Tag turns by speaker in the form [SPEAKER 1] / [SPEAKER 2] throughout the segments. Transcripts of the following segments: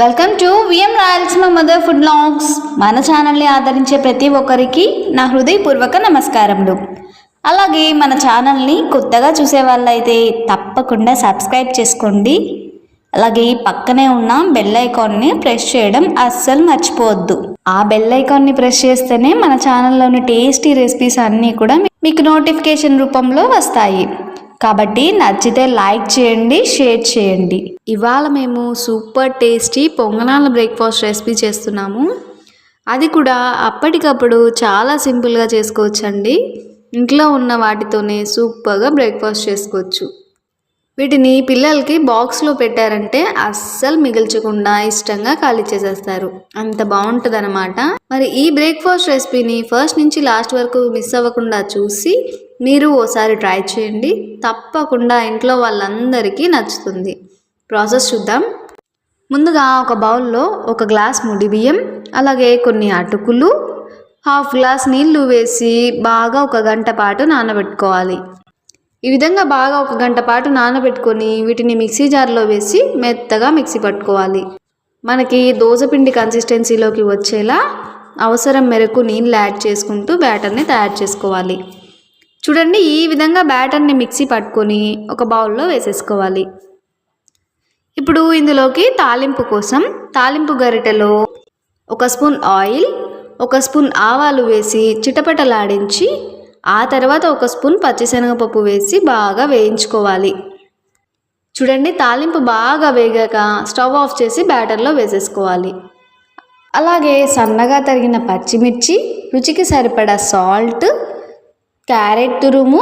[SPEAKER 1] Welcome to VM Rayalaseema mother food logs మన ఛానల్ని ఆదరించే ప్రతి ఒక్కరికి నా హృదయపూర్వక నమస్కారములు. అలాగే మన ఛానల్ని కొత్తగా చూసే వాళ్ళైతే తప్పకుండా సబ్స్క్రైబ్ చేసుకోండి. అలాగే పక్కనే ఉన్న బెల్ ఐకాన్ని ప్రెస్ చేయడం అస్సలు మర్చిపోవద్దు. ఆ బెల్ ఐకాన్ని ప్రెస్ చేస్తేనే మన ఛానల్లోని టేస్టీ రెసిపీస్ అన్నీ కూడా మీకు నోటిఫికేషన్ రూపంలో వస్తాయి. కాబట్టి నచ్చితే లైక్ చేయండి షేర్ చేయండి. ఇవాళ మేము సూపర్ టేస్టీ పొంగనాల బ్రేక్ఫాస్ట్ రెసిపీ చేస్తున్నాము. అది కూడా అప్పటికప్పుడు చాలా సింపుల్గా చేసుకోవచ్చండి. ఇంట్లో ఉన్న వాటితోనే సూపర్గా బ్రేక్ఫాస్ట్ చేసుకోవచ్చు. వీటిని పిల్లలకి బాక్స్లో పెట్టారంటే అస్సలు మిగిల్చకుండా ఇష్టంగా ఖాళీ చేసేస్తారు. అంత బాగుంటుంది అనమాట మరి ఈ బ్రేక్ఫాస్ట్ రెసిపీని ఫస్ట్ నుంచి లాస్ట్ వరకు మిస్ అవ్వకుండా చూసి మీరు ఓసారి ట్రై చేయండి. తప్పకుండా ఇంట్లో వాళ్ళందరికీ నచ్చుతుంది. ప్రాసెస్ చూద్దాం. ముందుగా ఒక బౌల్లో ఒక గ్లాస్ ముడి బియ్యం అలాగే కొన్ని అటుకులు హాఫ్ గ్లాస్ నీళ్ళు వేసి బాగా ఒక గంట పాటు నానబెట్టుకోవాలి. ఈ విధంగా బాగా ఒక గంట పాటు నానబెట్టుకొని వీటిని మిక్సీ జార్లో వేసి మెత్తగా మిక్సీ పట్టుకోవాలి. మనకి దోసపిండి కన్సిస్టెన్సీలోకి వచ్చేలా అవసరం మేరకు నీళ్ళు యాడ్ చేసుకుంటూ బ్యాటర్ని తయారు చేసుకోవాలి. చూడండి ఈ విధంగా బ్యాటర్ని మిక్సీ పట్టుకొని ఒక బౌల్లో వేసేసుకోవాలి. ఇప్పుడు ఇందులోకి తాలింపు కోసం తాలింపు గరిటెలో ఒక స్పూన్ ఆయిల్ ఒక స్పూన్ ఆవాలు వేసి చిటపటలాడించి ఆ తర్వాత ఒక స్పూన్ పచ్చిశనగపప్పు వేసి బాగా వేయించుకోవాలి. చూడండి తాలింపు బాగా వేగాక స్టవ్ ఆఫ్ చేసి బ్యాటర్లో వేసేసుకోవాలి. అలాగే సన్నగా తరిగిన పచ్చిమిర్చి రుచికి సరిపడా సాల్ట్ క్యారెట్ తురుము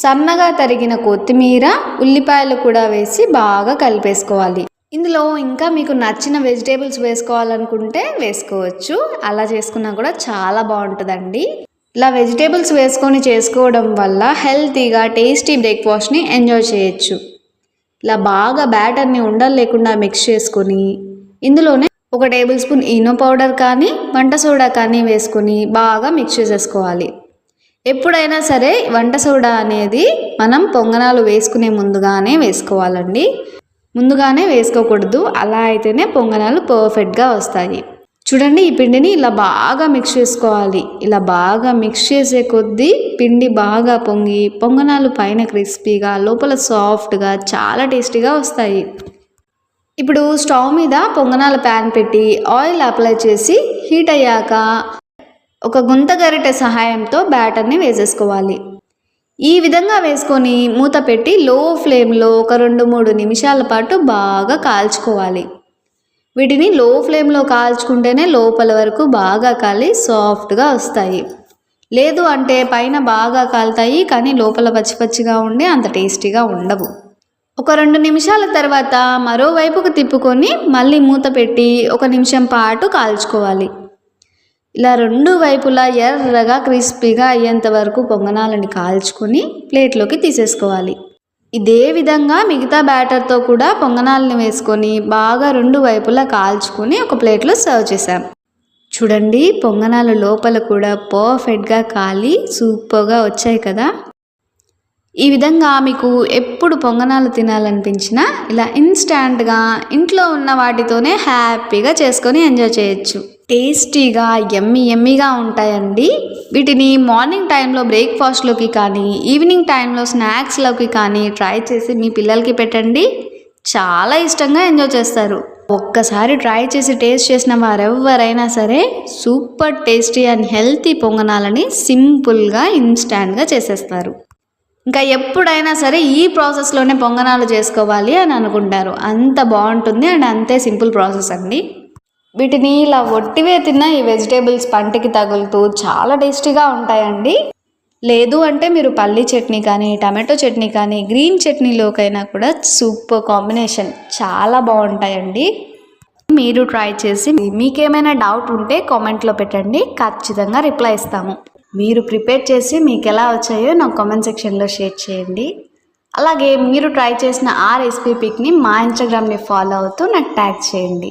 [SPEAKER 1] సన్నగా తరిగిన కొత్తిమీర ఉల్లిపాయలు కూడా వేసి బాగా కలిపేసుకోవాలి. ఇందులో ఇంకా మీకు నచ్చిన వెజిటేబుల్స్ వేసుకోవాలనుకుంటే వేసుకోవచ్చు. అలా చేసుకున్నా కూడా చాలా బాగుంటుందండి. ఇలా వెజిటేబుల్స్ వేసుకొని చేసుకోవడం వల్ల హెల్తీగా టేస్టీ బ్రేక్ఫాస్ట్ని ఎంజాయ్ చేయొచ్చు. ఇలా బాగా బ్యాటర్ని ఉండలు లేకుండా మిక్స్ చేసుకొని ఇందులోనే ఒక టేబుల్ స్పూన్ ఈనో పౌడర్ కానీ వంట సోడా కానీ వేసుకొని బాగా మిక్స్ చేసేసుకోవాలి. ఎప్పుడైనా సరే వంట సోడా అనేది మనం పొంగనాలు వేసుకునే ముందుగానే వేసుకోవాలండి. ముందుగానే వేసుకోకూడదు. అలా అయితేనే పొంగనాలు పర్ఫెక్ట్గా వస్తాయి. చూడండి ఈ పిండిని ఇలా బాగా మిక్స్ చేసుకోవాలి. ఇలా బాగా మిక్స్ చేసే కొద్దీ పిండి బాగా పొంగి పొంగనాలు పైన క్రిస్పీగా లోపల సాఫ్ట్గా చాలా టేస్టీగా వస్తాయి. ఇప్పుడు స్టవ్ మీద పొంగనాల ప్యాన్ పెట్టి ఆయిల్ అప్లై చేసి హీట్ అయ్యాక ఒక గుంత గరిటె సహాయంతో బ్యాటర్ని వేసేసుకోవాలి. ఈ విధంగా వేసుకొని మూత పెట్టి లో ఫ్లేమ్లో ఒక రెండు మూడు నిమిషాల పాటు బాగా కాల్చుకోవాలి. వీటిని లో ఫ్లేమ్లో కాల్చుకుంటేనే లోపల వరకు బాగా కాలి సాఫ్ట్గా వస్తాయి. లేదు అంటే పైన బాగా కాలుతాయి కానీ లోపల పచ్చి పచ్చిగా ఉండి అంత టేస్టీగా ఉండవు. ఒక రెండు నిమిషాల తర్వాత మరోవైపుకు తిప్పుకొని మళ్ళీ మూత పెట్టి ఒక నిమిషం పాటు కాల్చుకోవాలి. ఇలా రెండు వైపులా ఎర్రగా క్రిస్పీగా అయ్యేంత వరకు పొంగనాలని కాల్చుకొని ప్లేట్లోకి తీసేసుకోవాలి. ఇదే విధంగా మిగతా బ్యాటర్తో కూడా పొంగనాలని వేసుకొని బాగా రెండు వైపులా కాల్చుకొని ఒక ప్లేట్లో సర్వ్ చేసాం చూడండి పొంగనాలు లోపల కూడా పర్ఫెక్ట్గా కాలి సూపర్గా వచ్చాయి కదా. ఈ విధంగా మీకు ఎప్పుడు పొంగనాలు తినాలనిపించినా ఇలా ఇన్స్టాంట్గా ఇంట్లో ఉన్న వాటితోనే హ్యాపీగా చేసుకొని ఎంజాయ్ చేయొచ్చు. టేస్టీగా ఎమ్మి ఎమ్మిగా ఉంటాయండి. వీటిని మార్నింగ్ టైంలో బ్రేక్ఫాస్ట్లోకి కానీ ఈవినింగ్ టైంలో స్నాక్స్లోకి కానీ ట్రై చేసి మీ పిల్లలకి పెట్టండి. చాలా ఇష్టంగా ఎంజాయ్ చేస్తారు. ఒక్కసారి ట్రై చేసి టేస్ట్ చేసిన వారెవరైనా సరే సూపర్ టేస్టీ అండ్ హెల్తీ పొంగనాలని సింపుల్గా ఇన్స్టాంట్గా చేసేస్తారు. ఇంకా ఎప్పుడైనా సరే ఈ ప్రాసెస్లోనే పొంగనాలు చేసుకోవాలి అని అనుకుంటారు. అంత బాగుంటుంది అండ్ అంతే సింపుల్ ప్రాసెస్ అండి. వీటిని ఇలా ఒట్టివే తిన్న ఈ వెజిటేబుల్స్ పంటికి తగులుతూ చాలా టేస్టీగా ఉంటాయండి. లేదు అంటే మీరు పల్లి చట్నీ కానీ టమాటో చట్నీ కానీ గ్రీన్ చట్నీలోకైనా కూడా సూపర్ కాంబినేషన్ చాలా బాగుంటాయండి. మీరు ట్రై చేసి మీకేమైనా డౌట్ ఉంటే కామెంట్లో పెట్టండి. ఖచ్చితంగా రిప్లై ఇస్తాము. మీరు ప్రిపేర్ చేసి మీకు ఎలా వచ్చాయో నాకు కామెంట్ సెక్షన్లో షేర్ చేయండి. అలాగే మీరు ట్రై చేసిన ఆ రెసిపీ పిక్ని మా ఇన్స్టాగ్రామ్ని ఫాలో అవుతూ నాకు ట్యాగ్ చేయండి.